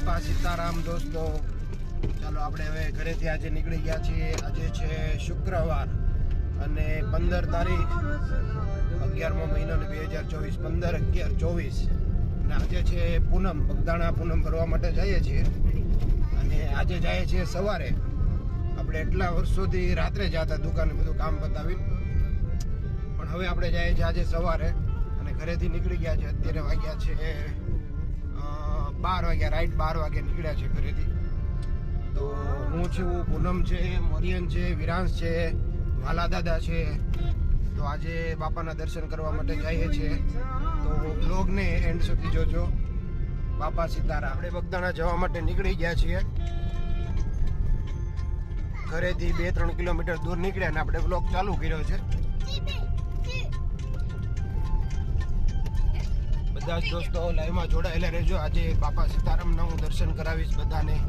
બાપા સીતારામ દોસ્તો. ચાલો, આપણે હવે ઘરેથી આજે નીકળી ગયા છીએ. આજે છે શુક્રવાર અને પંદર તારીખ, અગિયારમો મહિનો બે હજાર ચોવીસ, પંદર અગિયાર ચોવીસ. અને આજે છે પૂનમ, બગદાણા પૂનમ ભરવા માટે જઈએ છીએ. અને આજે જઈએ છીએ સવારે. આપણે એટલા વર્ષોથી રાત્રે જતા દુકાને બધું કામ બતાવીને પણ હવે આપણે જઈએ છીએ આજે સવારે અને ઘરેથી નીકળી ગયા છે. અત્યારે વાગ્યા છે બાર વાગ્યા, રાઈટ બાર વાગે નીકળ્યા છે ઘરેથી. તો હું છું, પૂનમ છે, મોરિયન છે, વિરાંશ છે વાલા દાદા છે. તો આજે બાપાના દર્શન કરવા માટે જઈએ છીએ. તો બ્લોગને એન્ડ સુધી જોજો. બાપા સીતારા આપણે બગદાણા જવા માટે નીકળી ગયા છીએ. ઘરેથી બે ત્રણ કિલોમીટર દૂર નીકળ્યા અને આપણે બ્લોગ ચાલુ કર્યો છે. બધા જ દોસ્તો લાઈવમાં જોડાયેલા રહેજો. આજે બાપા સીતારામના હું દર્શન કરાવીશ બધાને.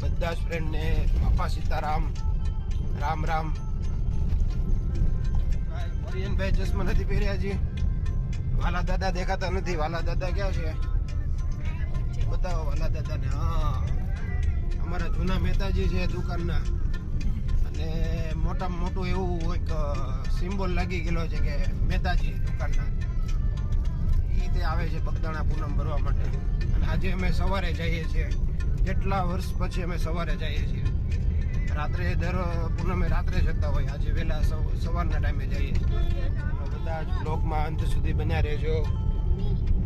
બધા જ ફ્રેન્ડને બાપા સીતારામ, રામ રામ. મોરિયનભાઈ ચશ્મા નથી પહેર્યા હજી. વાલા દાદા દેખાતા નથી. વાલા દાદા ક્યાં છે? બતાવો વાલા દાદાને. હા. અમારા જૂના મહેતાજી છે દુકાનના. અને મોટામાં મોટું એવું એક સિમ્બોલ લાગી ગયેલો છે કે મહેતાજી દુકાનના. ઈ તે આવે છે બગદાણા પૂનમ ભરવા માટે. અને આજે અમે સવારે જઈએ છીએ. કેટલા વર્ષ પછી અમે સવારે જઈએ છીએ. રાત્રે દર પૂનમે રાત્રે જતા હોય. આજે વહેલા સવ- સવારના ટાઈમે જઈએ બધા જ બ્લોકમાં અંત સુધી બન્યા રહેજો.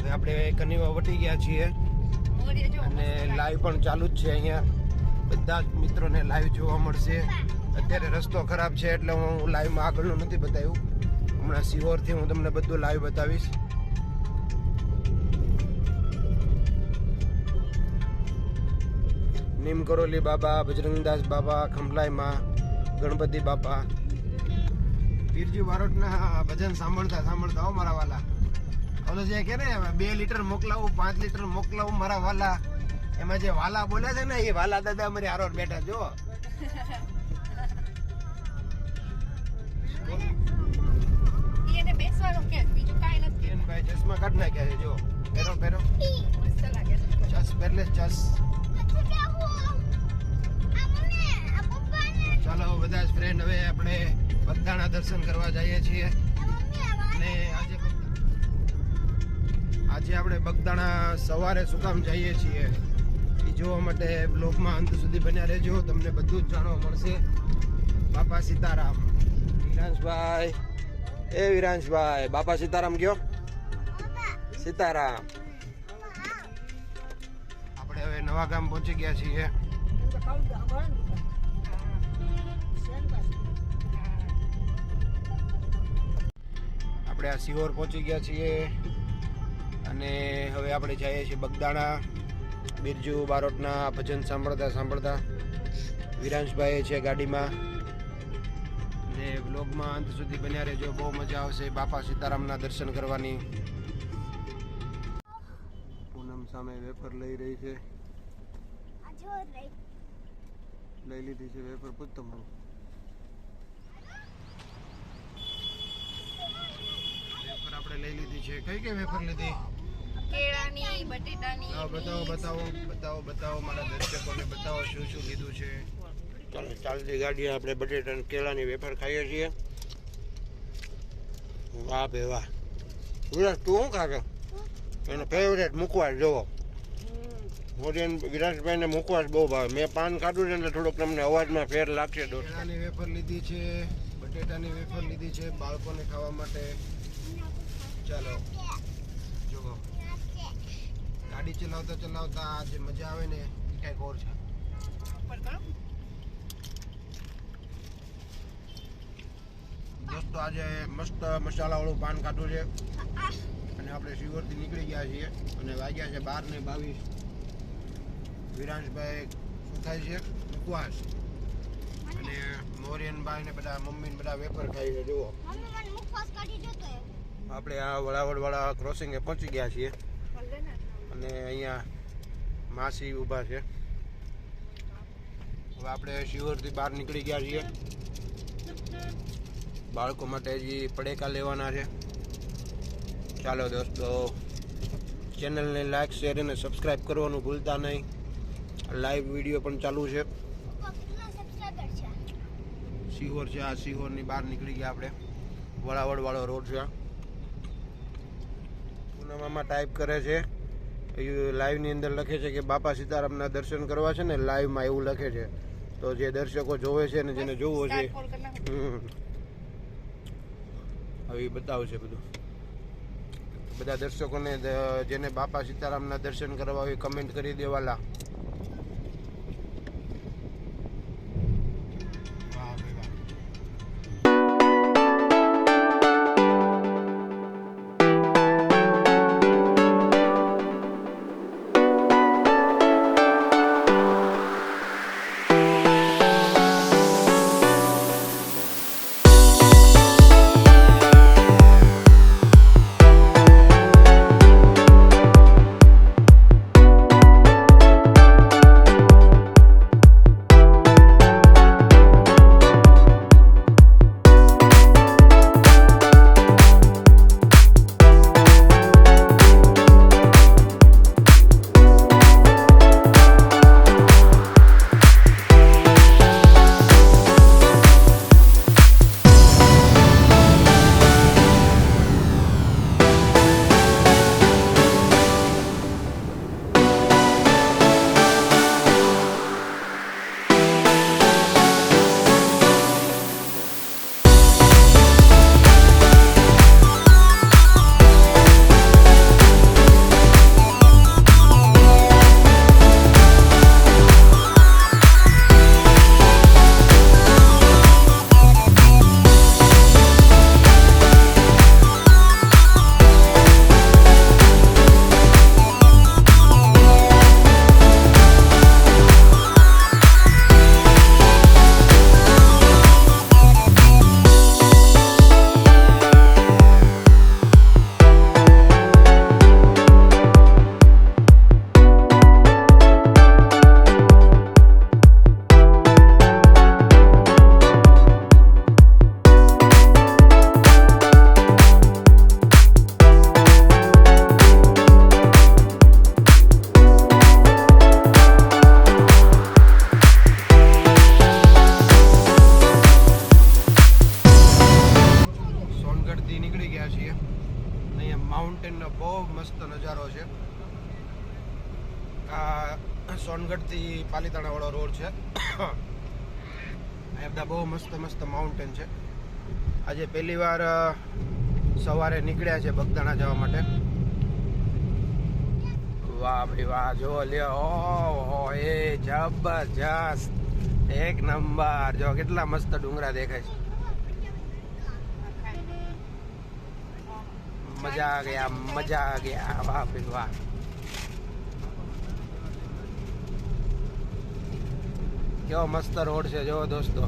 હવે આપણે કનીવા વટી ગયા છીએ. અને લાઈવ પણ ચાલુ જ છે અહીંયા. બધા જ મિત્રોને લાઈવ જોવા મળશે. અત્યારે રસ્તો ખરાબ છે એટલે હું લાઈવમાં આગળનું નથી બતાવ્યું. હમણાં સિહોરથી હું તમને બધું લાઈવ બતાવીશ. નીમ કરોલી બાબા બજરંગદાસ બાબા ખંભલાઈમાં ગણપતિ બાપા પીરજી બારોટના ભજન સાંભળતા સાંભળતા હો મારા વાલા. ઓલો જે કે ને બે લીટર મોકલાવું પાંચ લીટર મોકલાવું મારા વાલા. એમાં જે વાલા બોલે છે ને એ વાલા દાદા અમારી આરોટ બેઠા જો ચશ્મા કાઢ નાખ્યા છે જો. પહેરો પહેરો. ચસ પહેરલે ચસ ચાલો બધા જ ફ્રેન્ડ હવે આપણે બગદાણા દર્શન કરવા જઈએ છીએ. અને આજે આજે આપણે બગદાણા સવારે સુકામ જઈએ છીએ. એ જોવા માટે બ્લોગમાં અંત સુધી બન્યા રહેજો. તમને બધું જ જાણવા મળશે. બાપા સીતારામ. વિરાંશભાઈ. એ વિરાંશભાઈ, બાપા સીતારામ કયો? સીતારામ. નવા ગામ પહોંચી ગયા છીએ. આપણે આ સિહોર પહોંચી ગયા છીએ અને હવે આપણે જઈએ છીએ બગદાણા, બિરજુ, બારોટના ભજન સાંભળતા સાંભળતા. વિરાંશભાઈ છે ગાડીમાં. ને બ્લોગમાં અંત સુધી બન્યા રહેજો, બહુ મજા આવશે. બાપા સીતારામના દર્શન કરવાની. પૂનમ સામે વેફર લઈ રહી છે. લઈ લીધી છે વેફર પૂછ તમારું. વેફર આપણે લઈ લીધી છે. કઈ કઈ વેફર લીધી? કેળાની બટેટાની હા બતાવો બતાવો બતાવો બતાવો મારા દર્શકોને બતાવો શું શું લીધું છે? ચાલો ચાલતી ગાડીએ આપણે બટેટા અને કેળાની વેફર ખાઈએ છીએ. વાહ બે વાહ. વિરાટ તું શું ખાશો એનો ફેવરેટ મૂકવા જોવો મોરિયન વિરાજભાઈને મુખવાસ બહુ ભાવે. મેં પાન કાઢ્યું છે એટલે થોડોક તમને અવાજમાં ફેર લાગશે કેળાની વેફર લીધી છે, બટેટાની વેફર લીધી છે, બાળકોને ખાવા માટે. ચાલો જુઓ ગાડી ચલાવતા ચલાવતા જે મજા આવે ને એ કંઈક ઓર છે. દોસ્તો, આજે મસ્ત મસાલાવાળું પાન કાઢ્યું છે. અને આપણે શિવરથી નીકળી ગયા છીએ. અને વાગ્યા છે બાર ને બાવીસ. વિરાંશભાઈ શું થાય છે? ઉપવાસ અને મોરિયનભાઈ ને બધા મમ્મી ને બધા વેફર ખાઈ છે જુઓ. આપણે આ વડાવડવાળા ક્રોસિંગે પહોંચી ગયા છીએ. અને અહીંયા માસી ઊભા છે. હવે આપણે શિવરથી બહાર નીકળી ગયા છીએ. બાળકો માટે હજી પડેકા લેવાના છે. ચાલો દોસ્તો ચેનલને લાઈક શેર અને સબસ્ક્રાઈબ કરવાનું ભૂલતા નહીં. લાઈવ વીડિયો પણ ચાલુ છે. સિહોર છે. આ સિહોરની બહાર નીકળી ગયા આપણે. વડાવળવાળો રોડ છે પૂનમામાં ટાઈપ કરે છે. લાઈવની અંદર લખે છે કે બાપા સીતારામના દર્શન કરવા છે ને લાઈવમાં એવું લખે છે. તો જે દર્શકો જોવે છે ને જેને જોવો છે. હવે એ બતાવશે બધું. બધા દર્શકોને જેને બાપા સીતારામના દર્શન કરવા હોય કમેન્ટ કરી દેવાલા. બધા બહુ મસ્ત મસ્ત માઉન્ટેન છે. આજે પહેલી વાર સવારે નીકળ્યા છે બગદાણા જવા માટે. વાહ ભાઈ વાહ જો લ્યો ઓ એ જબરજસ્ત. એક નંબર જો કેટલા મસ્ત ડુંગરા દેખાય છે. મજા આ ગયા, મજા આ ગયા. વાહ ભાઈ વાહ. કેવો મસ્ત રોડ છે જો દોસ્તો.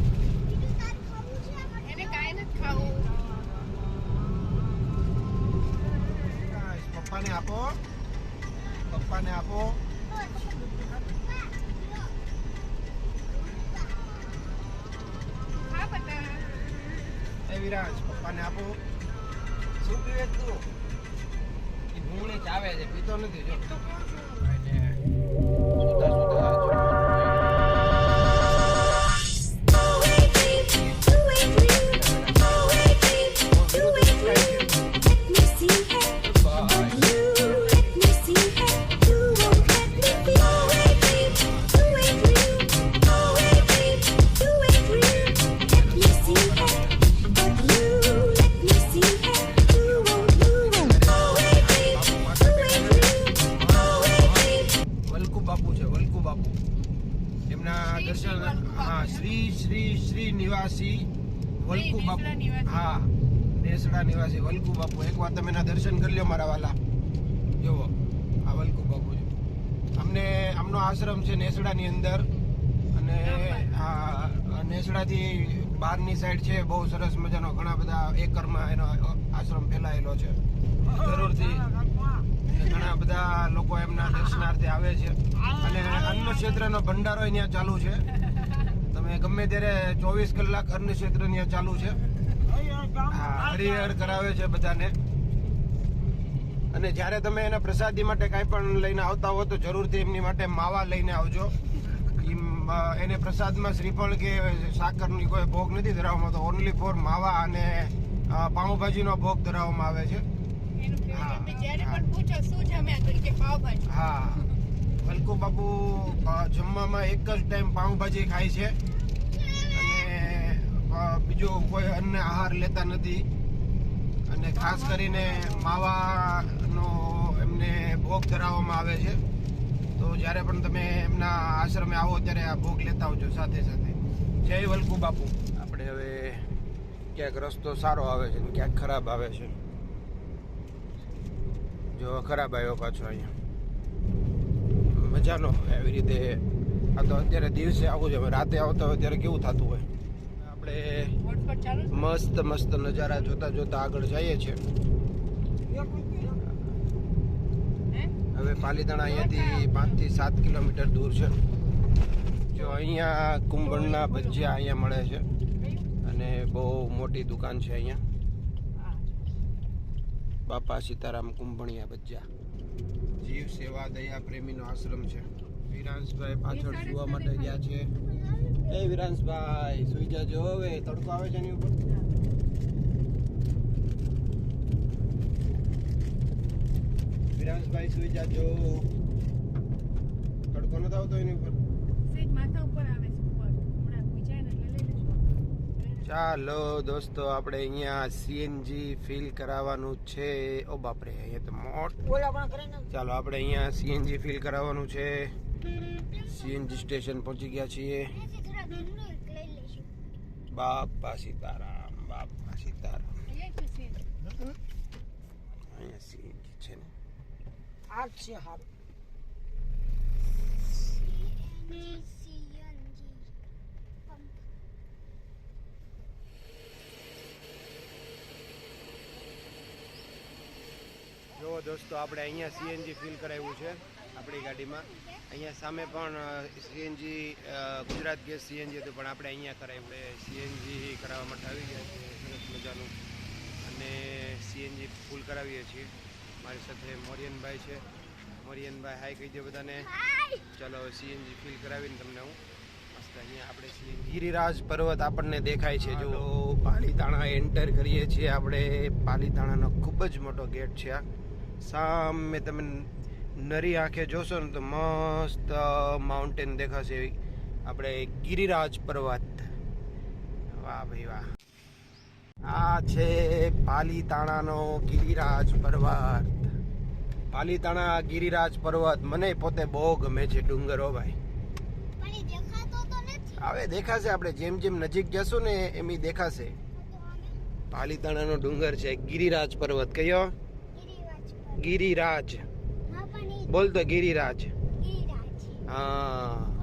પપ્પાને આપો. પપ્પાને આપો. વિરાજ પપ્પાને આપો. શું પીવે તું? ભૂંગળી ચાવે છે પીતો નથી જો. બાપુ. હા નેસડા નિવાસી. વલ્કુ બાપુ એકવાર તમે એના દર્શન કરી લો મારા વાલા. જુઓ આ વલ્કુ બાપુ અમને આમનો આશ્રમ છે નેસડાની અંદર. અને હા નેસડાથી બહારની સાઈડ છે બહુ સરસ મજાનો ઘણા બધા એકરમાં એનો આશ્રમ ફેલાયેલો છે. જરૂરથી. ઘણા બધા લોકો એમના દર્શનાર્થે આવે છે. અને અન્ન ક્ષેત્રનો ભંડારો અહીંયા ચાલુ છે. ગમે ત્યારે ચોવીસ કલાક અન્ન ક્ષેત્ર અહીંયા ચાલુ છે. હરિહર કરાવે છે બધાને. અને જ્યારે તમે એને પ્રસાદી માટે કાંઈ પણ લઈને આવતા હો તો જરૂરથી એમની માટે માવા લઈને આવજો. એને પ્રસાદમાં શ્રીફળ કે સાકરની કોઈ ભોગ નથી ધરાવવામાં તો ઓનલી ફોર માવા અને પાઉંભાજીનો ભોગ ધરાવવામાં આવે છે. હા. તમે જ્યારે પણ પૂછો શું જમ્યા તો ઈ કે પાવભાજી હા. વલ્કુ બાપુ જમવામાં એક જ ટાઈમ પાઉંભાજી ખાય છે. બીજું કોઈ અન્ય આહાર લેતા નથી. અને ખાસ કરીને માવાનો એમને ભોગ ધરાવવામાં આવે છે. તો જ્યારે પણ તમે એમના આશ્રમે આવો ત્યારે આ ભોગ લેતા આવજો સાથે સાથે. જય વલકુ બાપુ. આપણે હવે ક્યાંક રસ્તો સારો આવે છે ને ક્યાંક ખરાબ આવે છે. જો ખરાબ આવ્યો પાછો અહીંયા. મજાનો એવી રીતે. આ તો અત્યારે દિવસે આવું છે રાતે આવતા હોય ત્યારે કેવું થતું હોય? આપણે? મસ્ત મસ્ત નજારા જોતા જોતા આગળ જઈએ છીએ. હવે પાલીતાણા અહીંયાથી પાંચથી સાત કિલોમીટર દૂર છે. જો અહીંયા કુંભણના ભજીયા અહીંયા મળે છે. અને બહુ મોટી દુકાન છે અહીંયા. બાપા સીતારામ કુંભણિયા ભજીયા. જીવ સેવા દયા પ્રેમીનો આશ્રમ છે. વિરાંશભાઈ પાછળ સુવા માટે ગયા છે. એ વિરાંશભાઈ સુઈ જજો હવે તડકો આવે છે એની ઉપર. વિરાંશભાઈ સુઈ જજો તડકો નથી આવતો એની ઉપર. માથા ઉપર આવે છે ઉપર. હમણાં પૂજાય ને એટલે લઈ લેશું ચાલો દોસ્તો આપણે અહીંયા સીએનજી ફિલ કરાવવાનું છે. ઓ બાપરે અહીંયા તો મોટ. ચાલો આપણે અહીંયા સીએનજી ફિલ કરાવવાનું છે. સીએનજી સ્ટેશન પહોંચી ગયા છીએ. બાપા સીતારામ બાપા સીતારામ. અહીંયા જ છે ને. સીએનજી છે ને જો દોસ્તો આપણે અહીંયા સીએનજી ફિલ કરાવ્યું છે આપણી ગાડીમાં. અહીંયા સામે પણ સીએનજી ગુજરાત ગેસ સીએનજી હતું પણ આપણે અહીંયા કરાવીએ સીએનજી કરાવવા માટે આવી ગયા છે સરસ મજાનું. અને સીએનજી ફૂલ કરાવીએ છીએ. મારી સાથે મોરિયનભાઈ છે. મોરિયનભાઈ હાય કહી દે બધાને ચાલો સીએનજી ફિલ કરાવીને તમને હું મસ્ત અહીંયા આપણે ગિરિરાજ પર્વત આપણને દેખાય છે. જો પાલીતાણા એન્ટર કરીએ છીએ આપણે. પાલીતાણાનો ખૂબ જ મોટો ગેટ છે આ. સામે તમે નરી આંખે જોશો ને તો મસ્ત માઉન્ટેન દેખાશે એવી. આપણે ગિરિરાજ પર્વત. વાહ ભાઈ વાહ. આ છે પાલીતાણાનો ગિરિરાજ પર્વત. પાલીતાણા ગિરિરાજ પર્વત. મને પોતે બહુ ગમે છે ડુંગરો ભાઈ. હવે દેખાશે આપણે. જેમ જેમ નજીક જશું ને એમ દેખાશે. પાલીતાણાનો ડુંગર છે ગિરિરાજ પર્વત. કયો? ગિરિરાજ. બોલ તો ગિરિરાજ. હા.